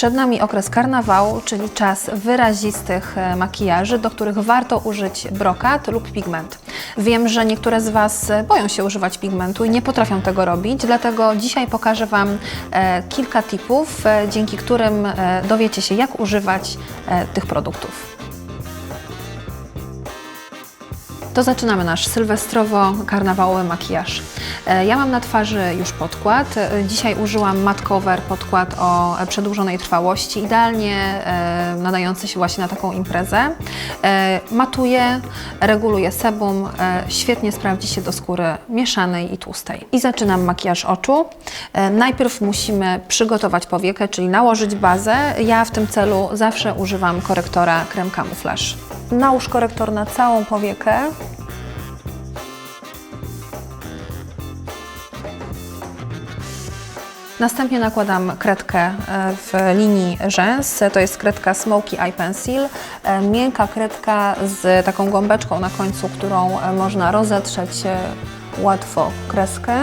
Przed nami okres karnawału, czyli czas wyrazistych e, makijaży, do których warto użyć brokat lub pigment. Wiem, że niektóre z Was e, boją się używać pigmentu i nie potrafią tego robić, dlatego dzisiaj pokażę Wam e, kilka tipów, dzięki którym dowiecie się, jak używać tych produktów. To zaczynamy nasz sylwestrowo-karnawałowy makijaż. E, Ja mam na twarzy już podkład. E, Dzisiaj użyłam matte cover podkład o przedłużonej trwałości, idealnie e, nadający się właśnie na taką imprezę. Matuje, reguluje sebum, świetnie sprawdzi się do skóry mieszanej i tłustej. I zaczynam makijaż oczu. Najpierw musimy przygotować powiekę, czyli nałożyć bazę. Ja w tym celu zawsze używam korektora krem kamuflaż. Nałóż korektor na całą powiekę. Następnie nakładam kredkę e, w linii rzęs. To jest kredka Smoky Eye Pencil. E, Miękka kredka z taką gąbeczką na końcu, którą e, można rozetrzeć łatwo kreskę.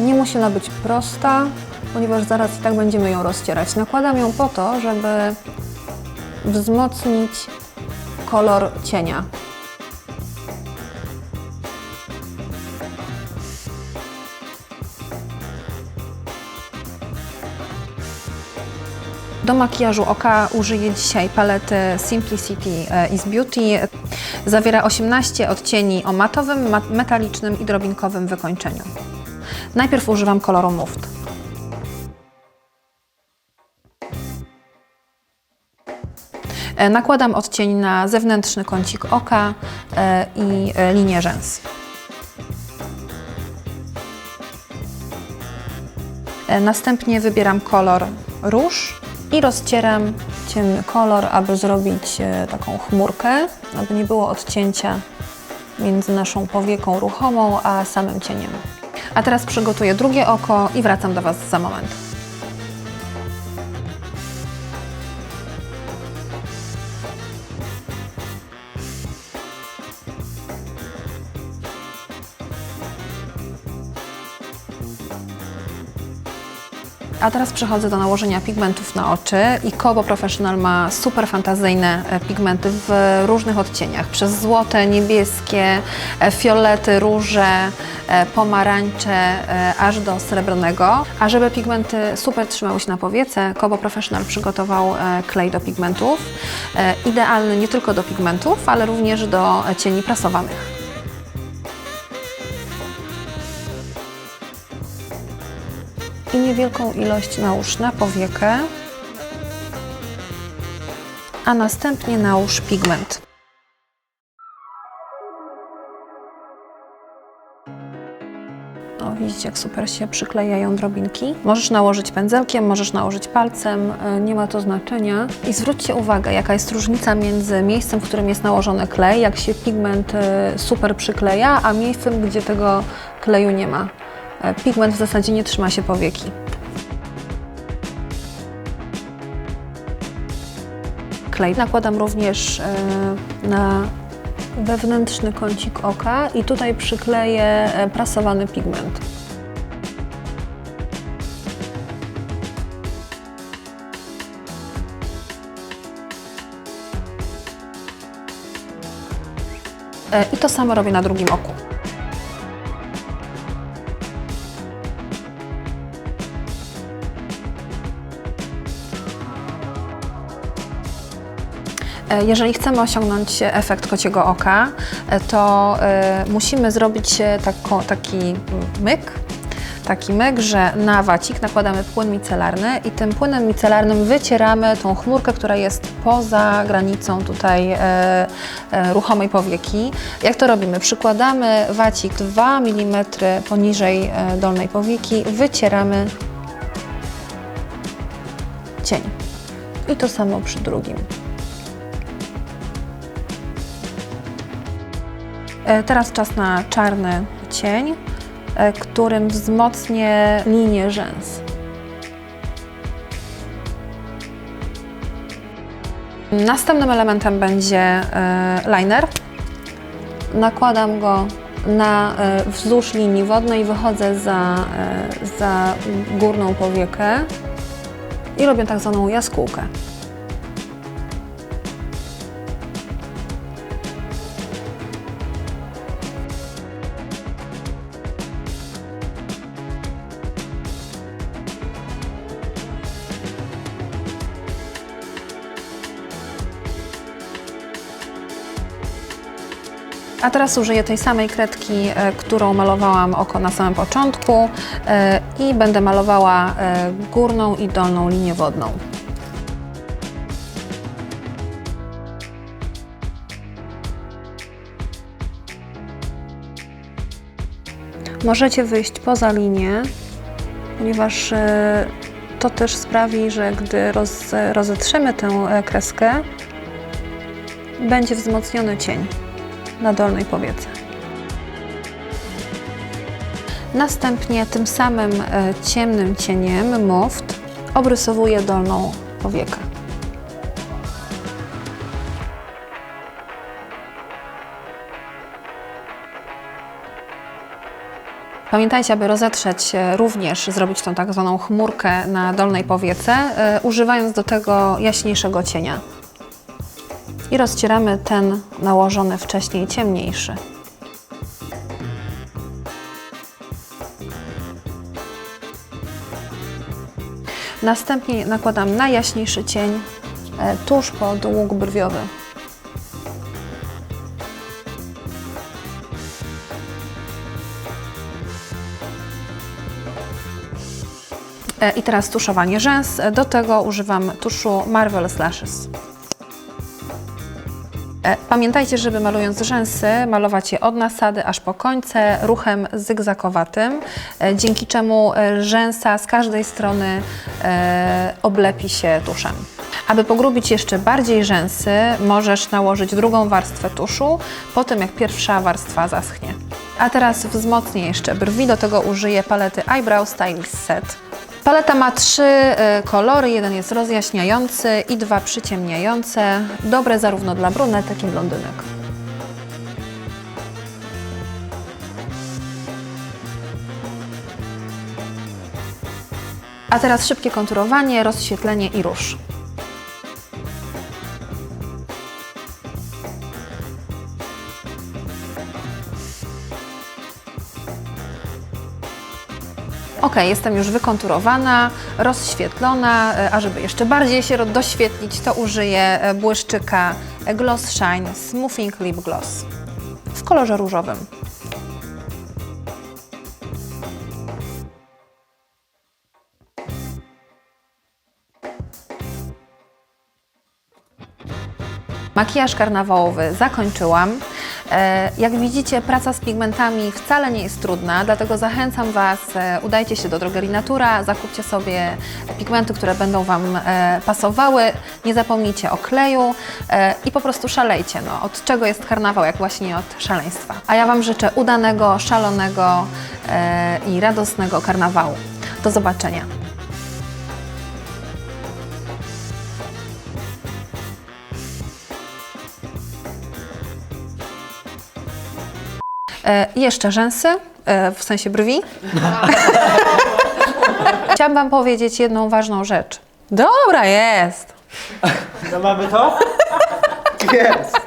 Nie musi ona być prosta, ponieważ zaraz i tak będziemy ją rozcierać. Nakładam ją po to, żeby wzmocnić kolor cienia. Do makijażu oka użyję dzisiaj palety Simplicity e, is Beauty. Zawiera 18 odcieni o matowym, mat- metalicznym i drobinkowym wykończeniu. Najpierw używam koloru Muft. Nakładam odcień na zewnętrzny kącik oka e, i e, linię rzęs. E, Następnie wybieram kolor róż i rozcieram ciemny kolor, aby zrobić e, taką chmurkę, aby nie było odcięcia między naszą powieką ruchomą a samym cieniem. A teraz przygotuję drugie oko i wracam do Was za moment. A teraz przechodzę do nałożenia pigmentów na oczy i Kobo Professional ma super fantazyjne e, pigmenty w różnych odcieniach. Przez złote, niebieskie, e, fiolety, róże, e, pomarańcze, aż do srebrnego. A żeby pigmenty super trzymały się na powiece, Kobo Professional przygotował klej do pigmentów. Idealny nie tylko do pigmentów, ale również do cieni prasowanych. I niewielką ilość nałóż na powiekę, a następnie nałóż pigment. O, widzicie, jak super się przyklejają drobinki. Możesz nałożyć pędzelkiem, możesz nałożyć palcem, e, nie ma to znaczenia. I zwróćcie uwagę, jaka jest różnica między miejscem, w którym jest nałożony klej, jak się pigment e, super przykleja, a miejscem, gdzie tego kleju nie ma. Pigment w zasadzie nie trzyma się powieki. Klej nakładam również e, na wewnętrzny kącik oka i tutaj przykleję e, prasowany pigment. E, I to samo robię na drugim oku. Jeżeli chcemy osiągnąć efekt kociego oka, e, to e, musimy zrobić e, taki myk, taki myk, że na wacik nakładamy płyn micelarny i tym płynem micelarnym wycieramy tą chmurkę, która jest poza granicą tutaj e, e, ruchomej powieki. Jak to robimy? Przykładamy wacik 2 mm poniżej e, dolnej powieki, wycieramy cień. I to samo przy drugim. Teraz czas na czarny cień, e, którym wzmocnię linię rzęs. Następnym elementem będzie e, liner. nakładam go na, e, wzdłuż linii wodnej, wychodzę za, e, za górną powiekę i robię tak zwaną jaskółkę. A teraz użyję tej samej kredki, e, którą malowałam oko na samym początku e, i będę malowała e, górną i dolną linię wodną. Możecie wyjść poza linię, ponieważ to też sprawi, że gdy roz, rozetrzemy tę kreskę, będzie wzmocniony cień na dolnej powiece. Następnie tym samym e, ciemnym cieniem moft obrysowuję dolną powiekę. Pamiętajcie, aby rozetrzeć e, również, zrobić tą tak zwaną chmurkę na dolnej powiece, e, używając do tego jaśniejszego cienia i rozcieramy ten nałożony wcześniej ciemniejszy. Następnie nakładam najjaśniejszy cień e, tuż pod łuk brwiowy. E, I teraz tuszowanie rzęs. Do tego używam tuszu Marvelous Lashes. E, Pamiętajcie, żeby malując rzęsy, malować je od nasady aż po końce ruchem zygzakowatym, e, dzięki czemu e, rzęsa z każdej strony oblepi się tuszem. Aby pogrubić jeszcze bardziej rzęsy, możesz nałożyć drugą warstwę tuszu, po tym jak pierwsza warstwa zaschnie. A teraz wzmocnię jeszcze brwi, do tego użyję palety Eyebrow Stylist Set. Paleta ma trzy e, kolory, jeden jest rozjaśniający i dwa przyciemniające, dobre zarówno dla brunetek, i blondynek. A teraz szybkie konturowanie, rozświetlenie i róż. Ok, jestem już wykonturowana, rozświetlona, e, a żeby jeszcze bardziej się doświetlić, to użyję e, błyszczyka Gloss Shine Smoothing Lip Gloss w kolorze różowym. Makijaż karnawałowy zakończyłam. E, Jak widzicie, praca z pigmentami wcale nie jest trudna, dlatego zachęcam Was, e, udajcie się do drogerii Natura, zakupcie sobie pigmenty, które będą Wam e, pasowały. Nie zapomnijcie o kleju i po prostu szalejcie. No, od czego jest karnawał, jak właśnie od szaleństwa. A ja Wam życzę udanego, szalonego i radosnego karnawału. Do zobaczenia. Jeszcze rzęsy, e, w sensie brwi. Chciałam Wam powiedzieć jedną ważną rzecz. Dobra, jest. No mamy to? Jest.